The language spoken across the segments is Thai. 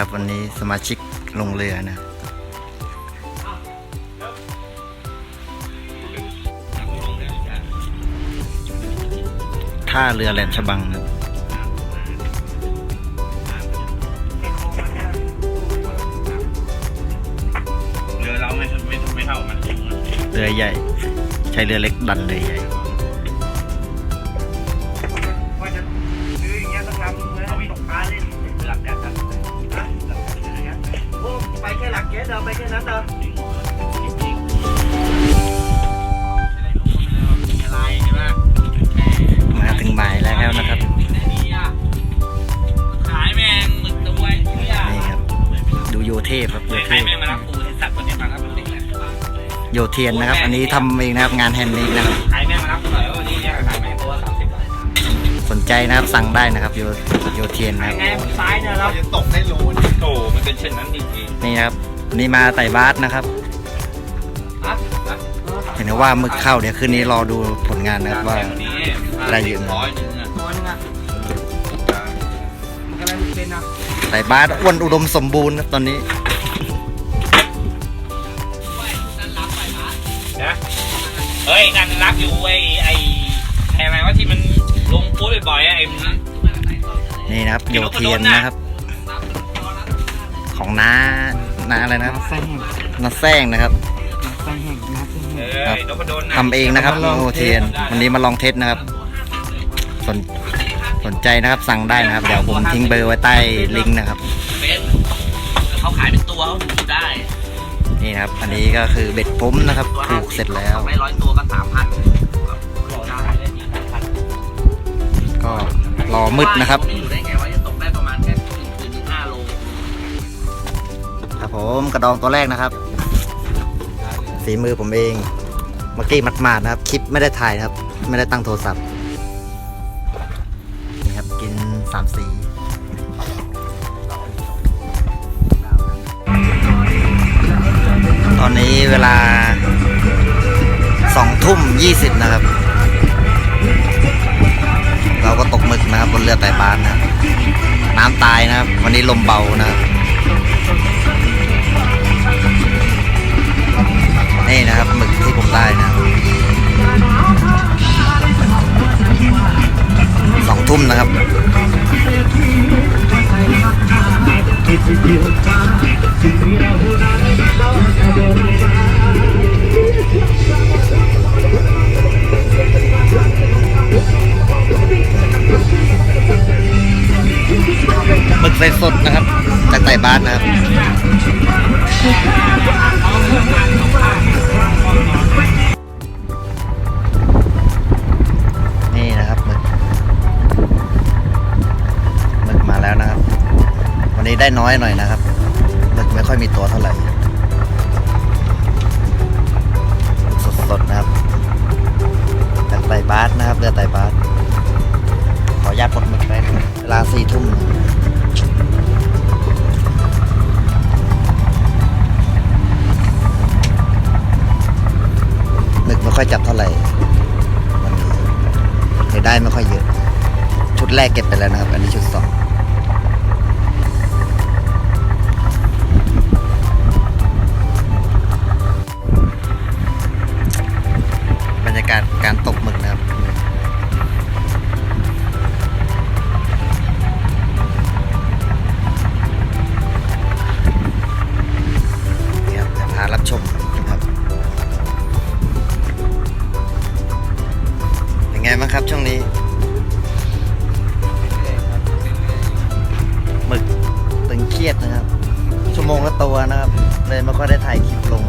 ครับ วันนี้สมาชิกลงเรือนะท่าเรือแหลมฉบังนะเรือเราไม่ไม่ไม่เท่ามันจริงนะเรือใหญ่ ใช้เรือเล็กดันเรือใหญ่ โยเทียนนะครับ อันนี้ทำเองนะครับงานแฮนด์เมดนะครับขายแมงมารับหน่อยว่าวันนี้เนี่ยขายแมงตัวสามสิบบาทสนใจนะครับสั่งได้นะครับโยโยเทียนนะครับแง่ซ้ายเนี่ยเราจะตกได้โลนโตมันเป็นเช่นนั้นจริงนี่ครับวันนี่มาไต่บาสนะครับๆฮะเห็นว่าหมึกเข้าเดี๋ยวคืนนี้รอดูผลงานนะครับว่านี้ได้เยอะนะร้อยหนึ่งอะตัวนึงอะมันกำลังเป็นนะไต่บาสอ้วนอุดมสมบูรณ์ครับตอนนี้ เฮ้ยนั่นรักอยู่ไอ้ไอ้ไอ้อะไรวะที่มันลงโพสต์บ่อยๆอะไอ้มัน นี่นะครับโยเทียนนะครับ ของน้าน้าอะไรนะครับแซงน้าแซงนะครับแซงแห้งนะแซงเอแห้งอไอ้นพดลนะทำเองนะครับโยเทียน วันนี้มาลองเทสนะครับ สนสนใจนะครับสั่งได้นะครับ เดี๋ยวผมทิ้งเบอร์ไว้ใต้ลิงก์นะครับ เป็นเขาขายเป็นตัวเขาดูได้ นี่นะครับ อันนี้ก็คือเบ็ดผมนะครับผูกเสร็จแล้ว ไม่ร้อยตัวก็สามพันรอได้ได้ยี่สิบพันก็รอมืดนะครับอยู่ได้ไงว่าจะตกได้ประมาณแค่ถึงถึงห้าโลครับผมกระดองตัวแรกนะครับฝีมือผมเองเมื่อกี้มัดๆนะครับ คลิปไม่ได้ถ่ายนะครับ ไม่ได้ตั้งโทรศัพท์นี่ครับกินสามสี อนนี้เวลาสองทุ่มยี่สิบนะครับ เราก็ตกหมึกนะครับบนเรือไต่บานนะครับน้ำตายนะครับ วันนี้ลมเบานะครับนี่นะครับหมึกที่ผมได้นะสองทุ่มนะครับห มึกใส่สดนะครับ จากไต่บ้านนะครับนี่นะครับมึกมึกมาแล้วนะครับ วันนี้ได้น้อยหน่อยนะครับมึกไม่ค่อยมีตัวเท่าไหร่ นะครับเรือไต่บาสขออนุญาตปลดมือไปเวลาสี่ทุ่มหมึกไม่ค่อยจับเท่าไหร่วันนี้ได้ไม่ค่อยเยอะ ชุดแรกเก็บไปแล้วนะครับ อันนี้ชุดสอง บ้างครับช่วงนี้หมึกตึงเครียดนะครับ ชั่วโมงละตัวนะครับ เลยไม่ค่อยได้ถ่ายคลิปลง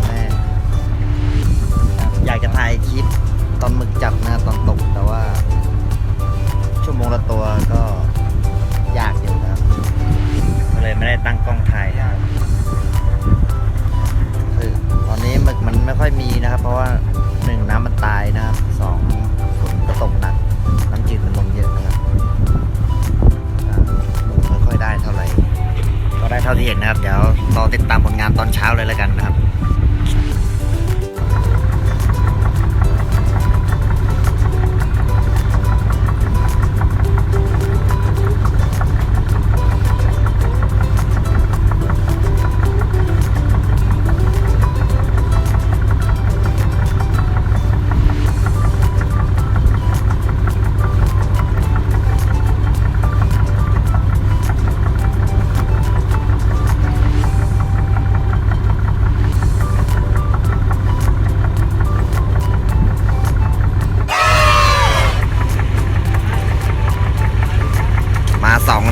เท่าที่เห็นนะครับ เดี๋ยวรอติดตามผลงานตอนเช้าเลยแล้วกันนะครับ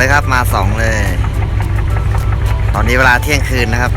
เลยครับ มาสองเลย ตอนนี้เวลาเที่ยงคืนนะครับ